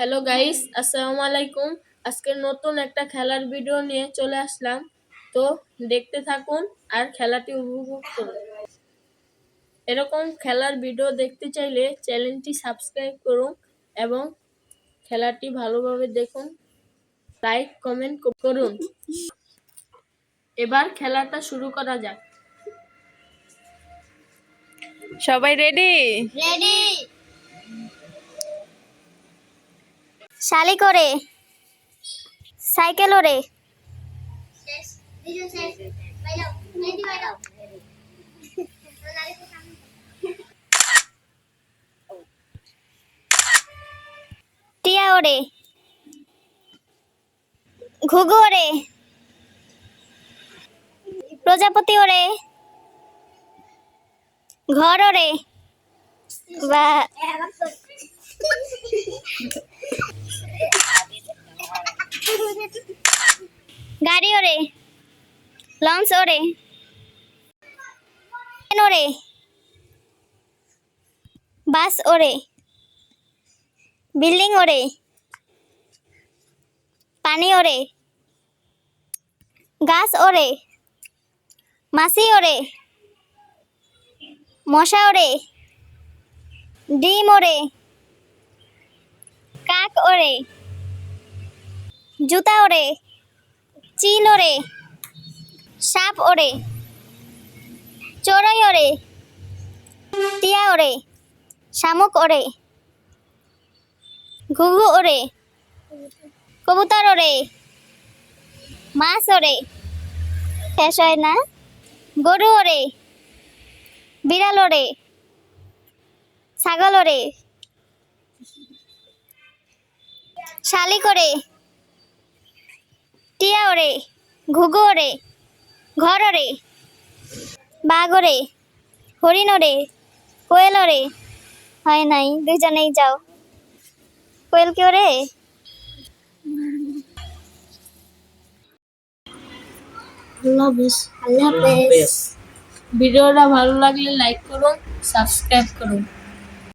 Hello guys আসসালামু আলাইকুম আজকে নতুন একটা খেলার ভিডিও নিয়ে চলে আসলাম। তো দেখতে থাকুন আর খেলাটি উপভোগ করুন। এরকম খেলার ভিডিও দেখতে চাইলে চ্যানেলটি সাবস্ক্রাইব করুন এবং খেলাটি ভালোভাবে দেখুন। লাইক কমেন্ট করুন। এবার খেলাটা শুরু করা যাক। সবাই রেডি রেডি শালি করে। সাইকেল ওরে টিয়া ওরে ঘুঘু ওরে প্রজাপতি ওরে ঘর ওরে বা গাড়ি ওরে। লঞ্চ ওরে। ওরে। বাস ওরে। বিল্ডিং ওরে। পানি ওরে। গাছ ওরে। মাসি ওরে। মশা ওরে। ডিম ওরে। কাক ওরে। জুতা ওরে। চিল ওরে, সাপ ওরে চড়াই ওরে, টিয়া ওরে, শামুক ওরে, ঘুঘু ওরে, কবুতর ওরে, মাছ ওরে, শেষ হয় না। গরু ওরে, বিড়াল ওরে, ছাগল ওরে শালি করে টিয়া ওরে ঘুঘু ওরে ঘর ওরে বাঘ ওরে হরিণ ওরে কোয়েল ওরে। হয় নাই দুজনেই যাও। কোয়েল কি ওরে? আল্লাহ হাফেজ। আল্লাহ হাফেজ। ভিডিওটা ভালো লাগলে লাইক করুন সাবস্ক্রাইব করুন।